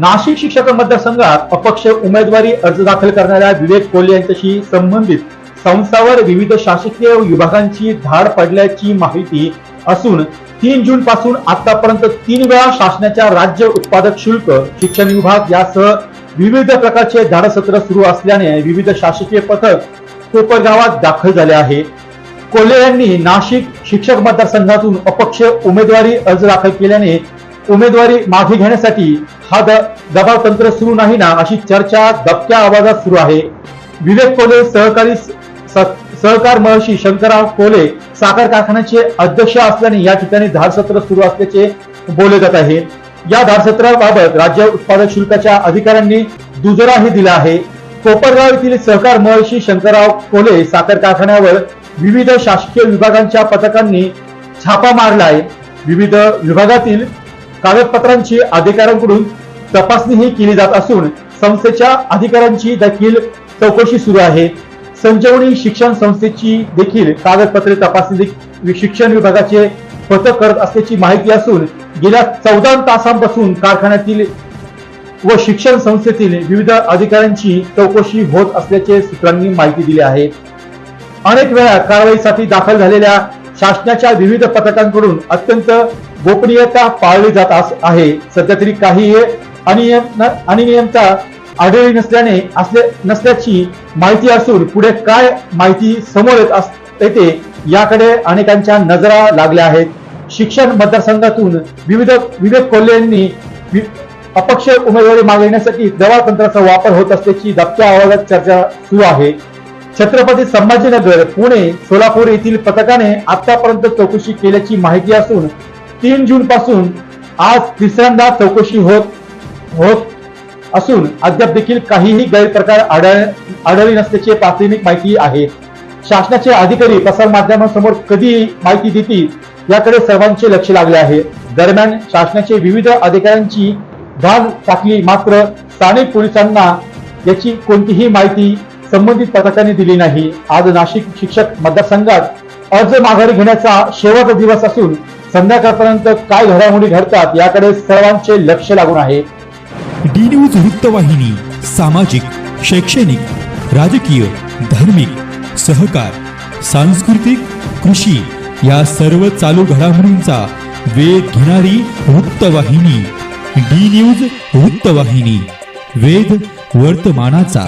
नाशिक शिक्षक मतदारसंघात अपक्ष उमेदवारी अर्ज दाखल करणाऱ्या विवेक कोल्हे यांच्याशी संबंधित संस्थावर विविध शासकीय विभागांची धाड पडल्याची माहिती असून तीन जून पासून आतापर्यंत तीन वेळा शासनाच्या राज्य उत्पादक शुल्क शिक्षण विभाग यासह विविध प्रकारचे धाडसत्र सुरू असल्याने विविध शासकीय पथक कोपरगावात दाखल झाले आहे. कोल्हे यांनी नाशिक शिक्षक मतदारसंघातून अपक्ष उमेदवारी अर्ज दाखल केल्याने उमेदवारी मागे घेण्यासाठी हा दबाव तंत्र सुरू नाही ना अशी चर्चा दबक्या आवाजात सुरू आहे. विवेक कोले सहकारी सहकार महर्षी शंकरराव कोले साखर कारखान्याचे अध्यक्ष असल्याने या ठिकाणी धारसत्र सुरू असल्याचे बोलले जात आहे. या धारसत्राबाबत राज्य उत्पादक शुल्काच्या अधिकाऱ्यांनी दुजोराही दिला आहे. कोपरगाव येथील सहकार महर्षी शंकरराव कोले साखर कारखान्यावर विविध शासकीय विभागांच्या पथकांनी छापा मारलाय. विविध विभागातील कागदपत्रांची अधिकाऱ्यांकडून तपासणीही केली जात असून संस्थेच्या अधिकाऱ्यांची देखील चौकशी सुरू आहे. संजीवनी शिक्षण संस्थेची देखील कागदपत्रे तपासणी शिक्षण विभागाचे पथक करत असल्याची माहिती असून गेल्या चौदा तासांपासून कारखान्यातील व शिक्षण संस्थेतील विविध अधिकाऱ्यांची चौकशी होत असल्याचे सूत्रांनी माहिती दिली आहे. अनेक वेळा कारवाईसाठी दाखल झालेल्या शासनाच्या विविध पथकांकडून अत्यंत गोपनीयता पाळली जात अस- आहे. सध्या तरी काही अनियमता आढळली नसल्याने असले नसल्याची माहिती असून पुढे काय माहिती समोर येत येते याकडे अनेकांच्या नजरा लागल्या आहेत. शिक्षण मतदारसंघातून विविध विवेक कोल्हे यांनी अपक्ष उमेदवारी मागण्यासाठी दवा तंत्राचा वापर होत असल्याची दबक्या आवाजात चर्चा सुरू आहे. छत्रपती संभाजीनगर पुणे सोलापूर येथील पथकाने आतापर्यंत चौकशी केल्याची माहिती असून तीन जून पासून आज तिसऱ्यांदा चौकशी होत होत असून अद्याप देखील काहीही गैरप्रकार आढळ आढळले नसल्याची प्राथमिक माहिती आहे. शासनाचे अधिकारी प्रसार माध्यमांसमोर कधी माहिती देतील याकडे सर्वांचे लक्ष लागले आहे. दरम्यान शासनाचे विविध अधिकाऱ्यांची धान टाकली मात्र स्थानिक पोलिसांना याची कोणतीही माहिती संबंधित पथकाने दिली नाही. आज नाशिक शिक्षक मतदारसंघात अर्ज माघारी घेण्याचा शेवटचा दिवस असून संध्याकाळपर्यंत काय घडामोडी घडतात याकडे सर्वांचे लक्ष लागून आहे. डी न्यूज वृत्तवाहिनी सामाजिक शैक्षणिक राजकीय धार्मिक सहकार सांस्कृतिक कृषी या सर्व चालू घडामोडींचा वेध घेणारी वृत्तवाहिनी डी न्यूज वृत्तवाहिनी वेध वर्तमानाचा